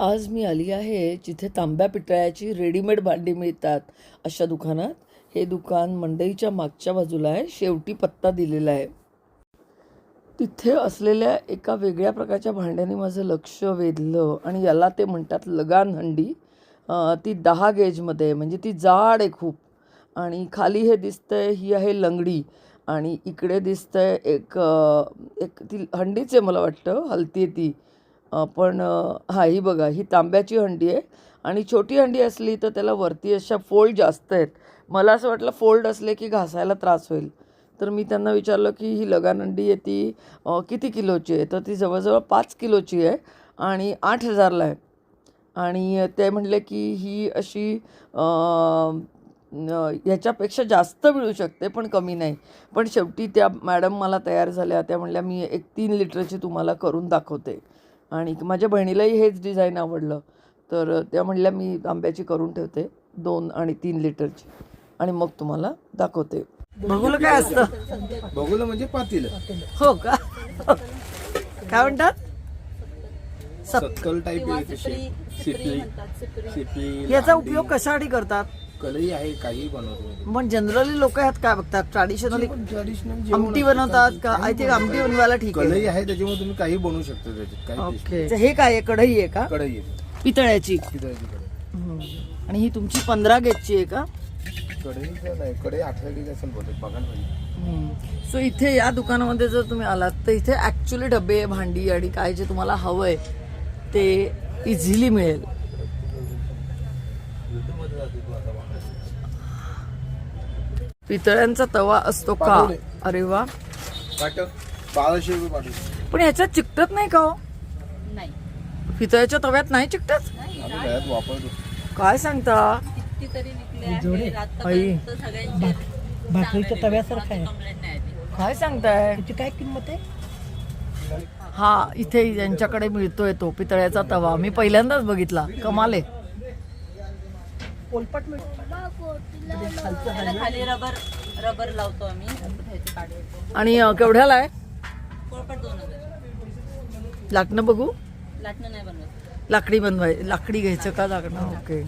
आज मी आली आहे जिथे तांब्या पितळ्याची रेडीमेड भांडी मिळतात. अशा दुकानात हे दुकान मंडईच्या मागच्या बाजूला आहे. शेवटी पत्ता दिलेला आहे. तिथे असलेल्या एका वेगळ्या प्रकारच्या भांड्याने माझं लक्ष वेधलं आणि याला ते म्हणतात लगान हंडी. ती दहा गेजमध्ये आहे. म्हणजे ती जाड आहे खूप. आणि खाली हे दिसतंय ही आहे लंगडी. आणि इकडे दिसतंय एक एक ती हंडीच आहे मला वाटतं. हलती ती. पण हा ही बघा ही तांब्याची हंडी आहे आणि छोटी हंडी असली तर त्याला वरती अशा फोल्ड जास्त आहेत. मला असं वाटलं फोल्ड असले की घासायला त्रास होईल. तर मी त्यांना विचारलं की ही लगान हंडी आहे ती किती किलोची आहे? तर ती जवळजवळ पाच किलोची आहे आणि आठ हजारला आहे. आणि ते म्हणले की ही अशी ह्याच्यापेक्षा जास्त मिळू शकते पण कमी नाही. पण शेवटी त्या मॅडम मला तयार झाल्या. त्या म्हणल्या मी एक तीन लिटरची तुम्हाला करून दाखवते. आणि माझ्या बहिणीलाही हेच डिझाईन आवडलं. तर त्या म्हणल्या मी आंब्याची करून ठेवते दोन आणि तीन लिटरची. आणि मग तुम्हाला दाखवते. बघूला काय असतं? बघूला म्हणजे पातील. हो का? काय म्हणतात? सक्कल टाईप याचा उपयोग कशासाठी करतात? कढई आहे काही बनवतो पण जनरली लोक ह्यात काय बघतात? ट्रॅडिशनली ट्रॅडिशनल आमटी बनवतात का? आय थिंक आमटी बनवायला ठीक आहे. कढई आहे त्याच्यामुळे तुम्ही काही बनवू शकता त्याच्यात काही ओके हे काय आहे? कढई आहे का? कढई आहे. पितळ्याची. पितळेची कढई. आणि ही तुमची पंधरा गेजची आहे का? कढईचं नाही कढई आठवडी असेल बहुतेक बघायला पाहिजे. सो इथे या दुकानामध्ये जर तुम्ही आलात तर इथे ॲक्च्युली डबे भांडी आणि काय जे तुम्हाला हवं आहे ते इझिली मिळेल. पितळ्यांचा तवा असतो का? पाठवले. अरे वा. पाठव. बाराशे रुपये पाठव. पण ह्याच्यात चिकटत नाही का हो? नाही. पितळ्याच्या तव्यात नाही चिकटत? आम्ही घरात वापरतो. काय सांगता? कितीतरी निघले आहेत आतापर्यंत सगळ्यांचे भाकरीच्या तव्यासारखं आहे. कंप्लेंट नाही आली. काय सांगताय? त्याची काय किंमत आहे? हा इथे यांच्याकडे मिळतोय तो पितळ्याचा तवा. मी पहिल्यांदाच बघितला. कमाल आहे. पोलपाट मिळतो. त्याला खाली रबर रबर लावतो आम्ही. ह्याचे काढतो आणि अं, केवढ्याला आहे? पोळपट दोन हजार. लाटणं बघू? लाटणं नाही बनवत. लाकडी बनवाय लाकडी घ्यायचं का लाकडं ओके.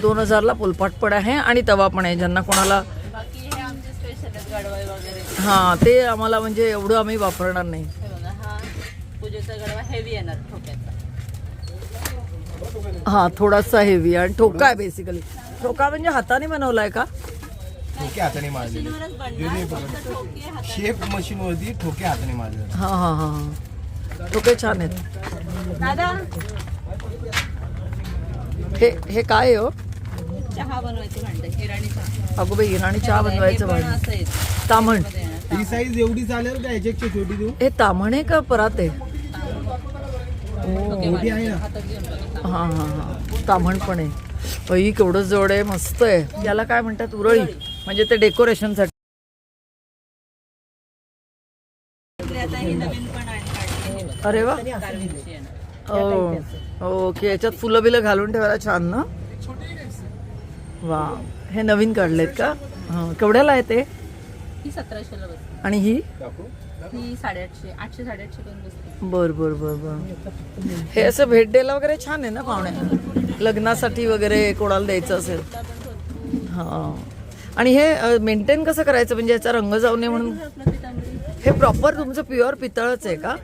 दोन हजारला पोलपाट पण आहे आणि तवा पण आहे. ज्यांना कोणाला बाकी हे आमचे स्पेशल आहेत गडवाई वगैरे. हां ते आम्हाला म्हणजे एवढं आम्ही वापरणार नाही. हे बघा हा पूजेचा गडवा हेवी येणार ठोक्याचा. हां थोडासा हेवी आणि ठोका आहे बेसिकली ठोका म्हणजे हाताने बनवलाय का? ठोके हाताने मारलेले. शेप मशीन वरती ठोके हाताने. मारलेले. हां हां हां हां. ठोके छान आहेत. दादा? हे हे काय आहे हो? चहा बनवायची भांडे हिराणी चहा अगो बाई इराणी चहा बनवायचं भांड. तामण. ही साईज एवढी चालेल का ह्याच्यापेक्षा छोटी देऊ? हे तामण आहे का परात आहे? मोठी आहे. ना हां हां हां. तामण पण आहे. बाई केवढं जड आहे मस्त आहे. याला काय म्हणतात उरळी. म्हणजे ते डेकोरेशनसाठी. ही. अरे वा. येणार. हो. ओके. याच्यात फुलं बिलं घालून ठेवायला छान ना? वा. हे नवीन काढलेत का? हां केवढ्याला आहे ते? ही आणि ही? ही साडेआठशे आठशे साडेआठशे पर्यंत बसते. बर बर बर बर. हे असं भेट द्यायला वगैरे छान आहे ना पाहुण्या लग्नासाठी वगैरे कोणाला द्यायचं असेल? हां. आणि हे मेंटेन कसं करायचं? म्हणजे याचा रंग जाऊ नये म्हणून? हे प्रॉपर तुमचं प्युअर पितळच आहे का?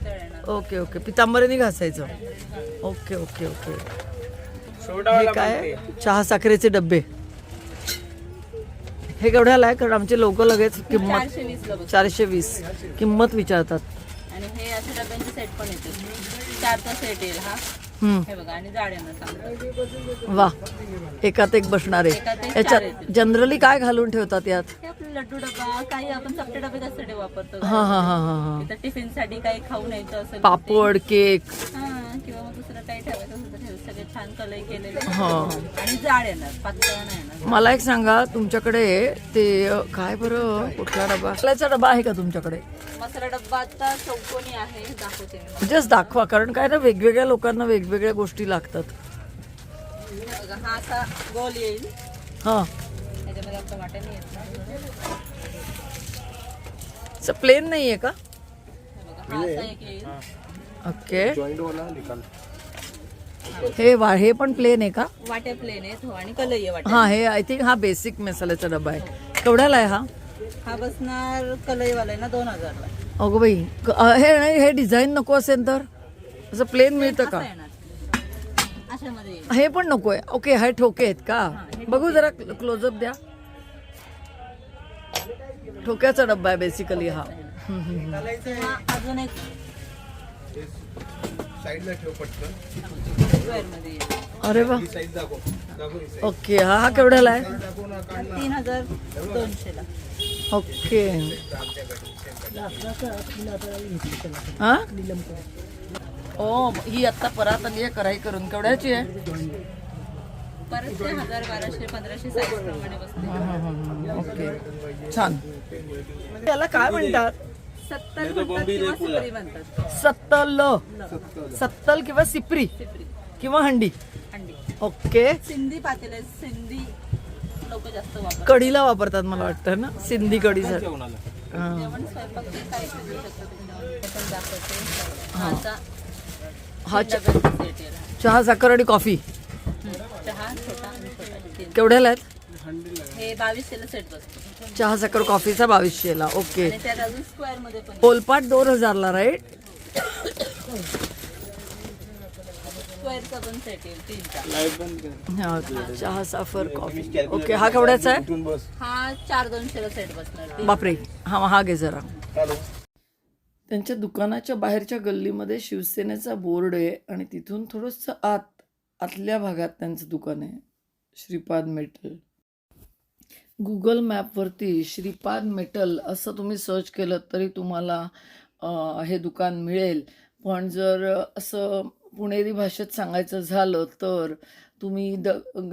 Okay okay. पितांबरीने घासायचं. Okay okay okay. हे काय? चहा साखरेचे डब्बे. हे केवढ्याला आहे कारण आमचे लोक लगेच किंमत चारशे वीस किंमत विचारतात. आणि हे असे डब्यांचे सेट पण येते. चारचा सेट येईल हा. हम्म, हे बघा आणि जाड येणार चांगलं वा. एकात एक बसणार आहे. याच्यात. जनरली काय घालून ठेवतात यात? लड्डू डबा काही आपण चपटे डबे त्यासाठी वापरतो. हा हा हा हा टिफिनसाठी काही खाऊ ते- पापड केक. किंवा दुसरं काही ठेवायचं असेल तर ठेव सगळे छान कलई केलेले. हा. आणि जाड येणार पातळ नाही येणार. मला एक सांगा तुमच्याकडे ते काय बरं कुठला डबा? मसाल्याचा डबा आहे का तुमच्याकडे? मसाला डब्बा आता चौकोनी आहे दाखवते मी जस्ट दाखवा कारण काय ना वेगवेगळ्या लोकांना वेगवेगळ्या गोष्टी लागतात. हे बघा हा असा गोल येईल. हां. त्याच्यामध्ये आपलं वाट्याने येत नाही प्लेन नाही आहे का? हे बघा हा असा एक येईल. ओके जॉईंट वाला निकाल. हे वा हे पण प्लेन आहे का? वाट्या प्लेन आहेत हो आणि कलई आहे वाट्या हा हे आय थिंक हा बेसिक मसाल्याचा डबा आहे. केवढ्याला आहे हा? हा बसणार कलईवाला आहे ना दोन हजारला. अगो बाई क- अ, हे नाही हे डिझाईन नको असेल तर? असं प्लेन मिळतं का? असं येणार. अशामध्ये. येईल हे पण नको आहे. ओके हे ठोके आहेत का? बघू जरा क्लोजअप द्या. ठोक्याचा डब्बा आहे बेसिकली हा. हम्म, हम्म, हम्म. हा अजून एक. साईडला ठेव पटकन. अरे वा. ही ही ओके हा हा केवढ्याला आहे? तीन हजार दोनशेला. ओके. हा? ओ ही आत्ता परत आली आहे कढाई करून. केवढ्याची आहे? परत ते हजार बाराशे पंधराशे साईज प्रमाणे बसते. ओके. छान. त्याला काय म्हणतात? सत्तर म्हणतात किंवा सिपरी म्हणतात. सत्तल. सत्तल. किंवा सिपरी. सिपरी. किंवा हंडी. अंडी ओके. सिंधी पातेले सिंधी लोक जास्त वापरतात. कढीला वापरतात मला वाटतं ना? सिंधी कढी सर. जेवण स्वयंपाक ते काय शिजवू शकतो त्याच्यावर ते पण दाखवते हा हा च- डब्याचा चहा साखर आणि कॉफी. हम्म. चहा छोटा आणि छोटा. तीन. केवढ्याला आहेत? हे बावीसशेला सेट बसतो. चहा साखर कॉफीचा बावीसशेला. ओके. आणि त्यात अजून स्क्वेअरमध्ये पण पोलपाट दोन हजारला राईट चहा साखर कॉफी. ओके हा केवढ्याचा आहे? हा. बापरे. हा हा घे जरा. त्यांच्या दुकानाच्या बाहेरच्या गल्लीमध्ये शिवसेनेचा बोर्ड आहे आणि तिथून थोडंसं आत आतल्या भागात त्यांचं दुकान आहे. श्रीपाद मेटल. गुगल मॅपवरती श्रीपाद मेटल असं तुम्ही सर्च केलं तरी तुम्हाला हे दुकान मिळेल. पण जर असं पुणेरी भाषेत सांगायचं झालं तर तुम्ही द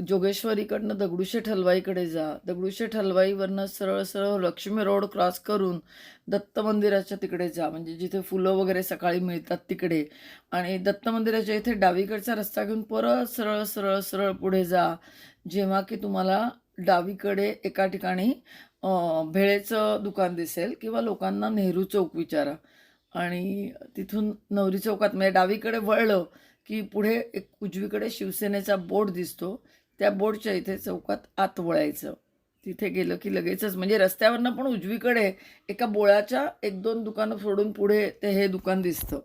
जोगेश्वरीकडनं दगडूशेठ हलवाईकडे जा. दगडूशेठ हलवाईवरनं सरळ सरळ लक्ष्मी रोड क्रॉस करून दत्त मंदिराच्या तिकडे जा. म्हणजे जिथे फुलं वगैरे सकाळी मिळतात तिकडे. आणि दत्त मंदिराच्या इथे डावीकडचा रस्ता घेऊन परत सरळ सरळ सरळ पुढे जा. जेव्हा की तुम्हाला डावीकडे एका ठिकाणी भेळेचं दुकान दिसेल किंवा लोकांना नेहरू चौक विचारा. आणि तिथून नवरी चौकात म्हणजे डावीकडे वळलं की पुढे एक उजवीकडे शिवसेनेचा बोर्ड दिसतो. त्या बोर्डच्या इथे चौकात आत वळायचं. तिथे गेलं की लगेचच म्हणजे रस्त्यावरनं पण उजवीकडे एका बोळाच्या एक दोन दुकानं सोडून पुढे ते हे दुकान दिसतं.